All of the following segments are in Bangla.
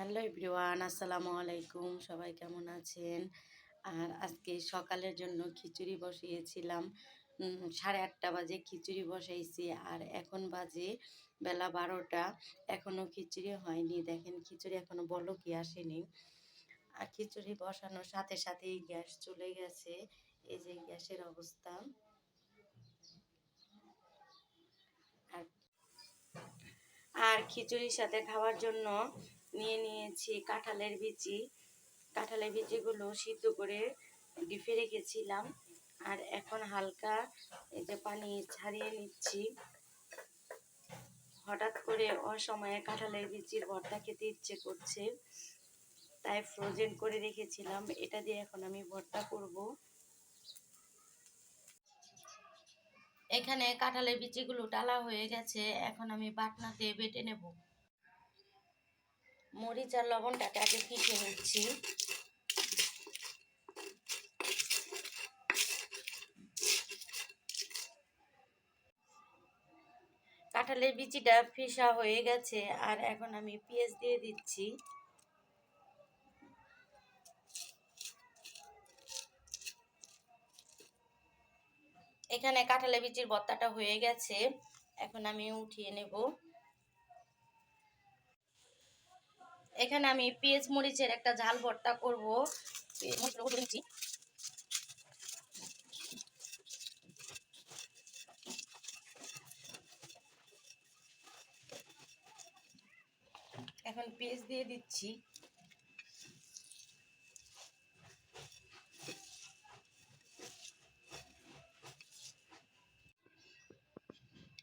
হ্যালো এভরিওয়ান, আসসালামু আলাইকুম। সবাই কেমন আছেন? আর আজকে সকালের জন্য খিচুড়ি বসিয়েছিলাম। সাড়ে আটটা বাজে খিচুড়ি বসাইছি আর এখন বাজে বেলা বারোটা। এখনও খিচুড়ি হয়নি। দেখেন খিচুড়ি এখনও বলো কি আসেনি। আর খিচুড়ি বসানোর সাথে সাথেই গ্যাস চলে গেছে। এই যে গ্যাসের অবস্থা। আর আর খিচুড়ির সাথে খাওয়ার জন্য নিয়ে নিয়েছি কাঁঠালের বিচি। কাঁঠালের বিচিগুলো সিদ্ধ করে ডিপে রেখেছিলাম। আর এখন হালকা এই যে পানি ছাড়িয়ে নিচ্ছি। হঠাৎ করে অসময়ে কাঁঠালের বিচির ভর্তা খেতে ইচ্ছে করছে, তাই ফ্রোজেন করে রেখেছিলাম। এটা দিয়ে এখন আমি ভর্তা করব। এখানে কাঁঠালের বিচিগুলো ডালা হয়ে গেছে। এখন আমি বাটনাতে বেটে নেব। মরিচ আর লবণটাকে আগে পিষে নিচ্ছি। কাঁঠালের বিচিটা ফিসা হয়ে গেছে, আর এখন আমি পেঁয়াজ দিয়ে দিচ্ছি। এখানে কাঁঠালের বিচির ভর্তাটা হয়ে গেছে, এখন আমি উঠিয়ে নেব। এখানে আমি পেঁয়াজ মরিচের একটা ঝাল ভর্তা করব। এখন পেঁয়াজ দিয়ে দিচ্ছি।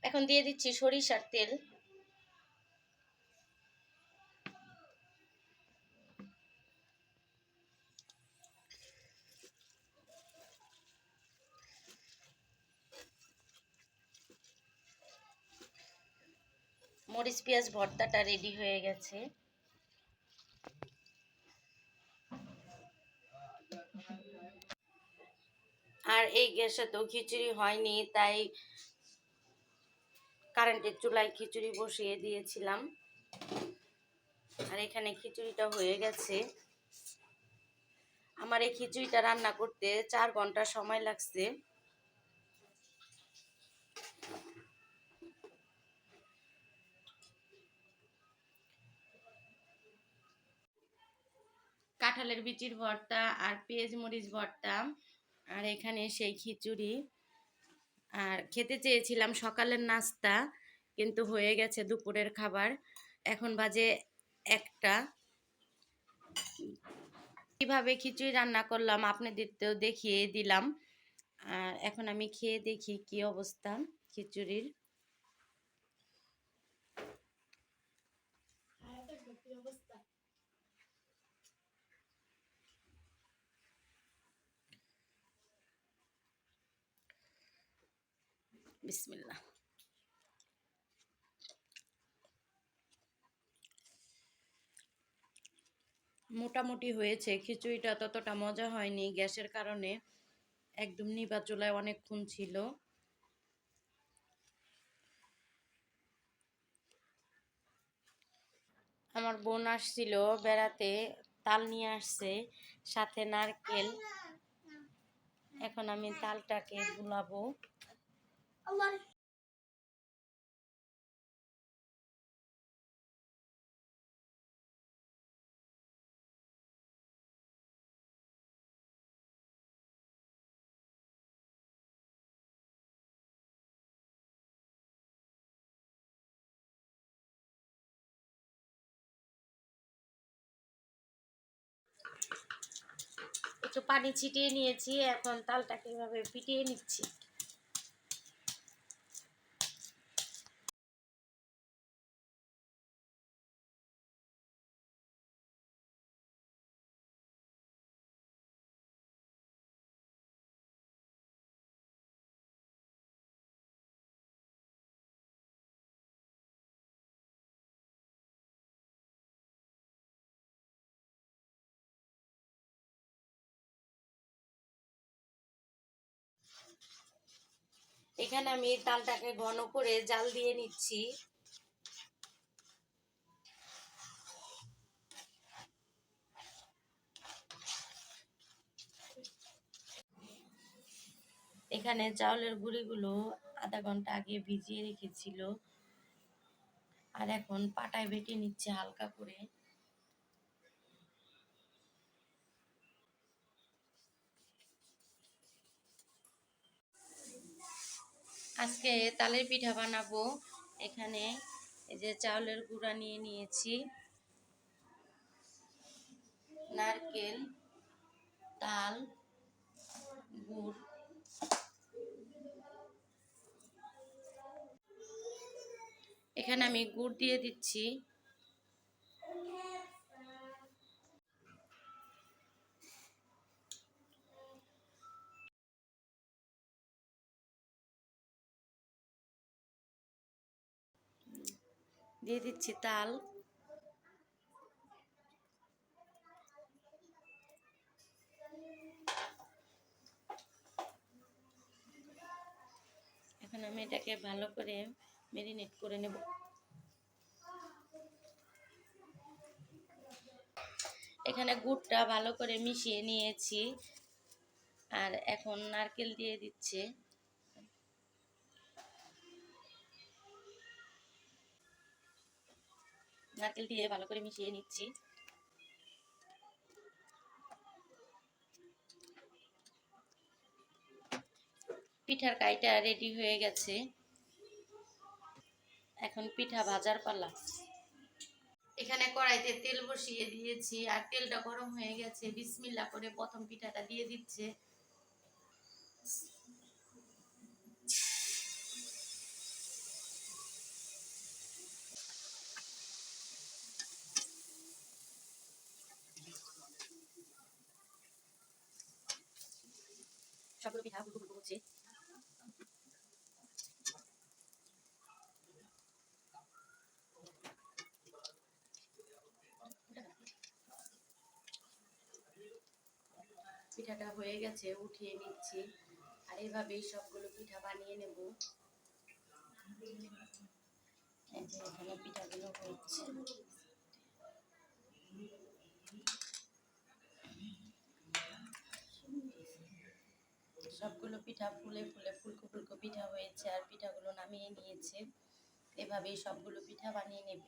এখন দিয়ে দিচ্ছি সরিষার তেল। মরিচ, পেঁয়াজ, ভর্তাটা রেডি হয়ে গেছে। আর এই গ্যাসে তো খিচুড়ি হয়নি, তাই কারেন্টের চুলায় খিচুড়ি বসিয়ে দিয়েছিলাম। আর এখানে খিচুড়িটা হয়ে গেছে। আমার এই খিচুড়িটা রান্না করতে চার ঘণ্টা সময় লাগছে। কাঁঠালের বিচির ভর্তা আর পেঁয়াজ মরিচ ভর্তা, আর এখানে সেই খিচুড়ি। আর খেতে চেয়েছিলাম সকালের নাস্তা, কিন্তু হয়ে গেছে দুপুরের খাবার। এখন বাজে একটা। কীভাবে খিচুড়ি রান্না করলাম আপনাদেরকেও দেখিয়ে দিলাম। আর এখন আমি খেয়ে দেখি কি অবস্থা খিচুড়ির। বিসমিল্লাহ মোটামুটি হয়েছে, খিচুড়িটা ততটা মজা হয়নি, গ্যাসের কারণে একদম নিবা চুলায় অনেকক্ষণ ছিল। আমার বোন আসছিল বেড়াতে, তাল নিয়ে আসছে, সাথে নারকেল। এখন আমি তালটাকে গুলাবো। একটু পানি ছিটিয়ে নিয়েছি এখন তালটাকে এভাবে পিটিয়ে নিচ্ছি। এখানে আমি তালটাকে ঘন করে জাল দিয়ে নিচ্ছি। এখানে চাউলের গুঁড়িগুলো আধা ঘণ্টা আগে ভিজিয়ে রেখেছিল। আর এখন পাটায় বেটে নিচ্ছে হালকা করে। আজকে তালের পিঠা বানাবো। এখানে এই যে চাউলের গুঁড়া নিয়ে নিয়েছি। নারকেল, তাল, গুড়। এখানে আমি গুড় দিয়ে দিচ্ছি। দিয়ে দিচ্ছি তাল। এখন আমি এটাকে ভালো করে মেরিনেট করে নেব। এখানে গুড়টা ভালো করে মিশিয়ে নিয়েছি। আর এখন নারকেল দিয়ে দিচ্ছে। নারকেল দিয়ে ভালো করে মিশিয়ে নিচ্ছি। পিঠার কাইটা রেডি হয়ে গেছে। এখন পিঠা ভাজার পালা। এখানে কড়াইতে তেল বসিয়ে দিয়েছি আর তেলটা গরম হয়ে গেছে। বিসমিল্লা করে প্রথম পিঠাটা দিয়ে দিচ্ছে। পিঠাটা হয়ে গেছে উঠিয়ে নিচ্ছি। আর এভাবেই সবগুলো পিঠা বানিয়ে নেব। এখানে পিঠাগুলো হচ্ছে। সবগুলো পিঠা ফুলে ফুলে ফুলকো ফুলকো পিঠা হয়েছে আর পিঠাগুলো নামিয়ে নিয়েছে। এভাবেই সবগুলো পিঠা বানিয়ে নেবে।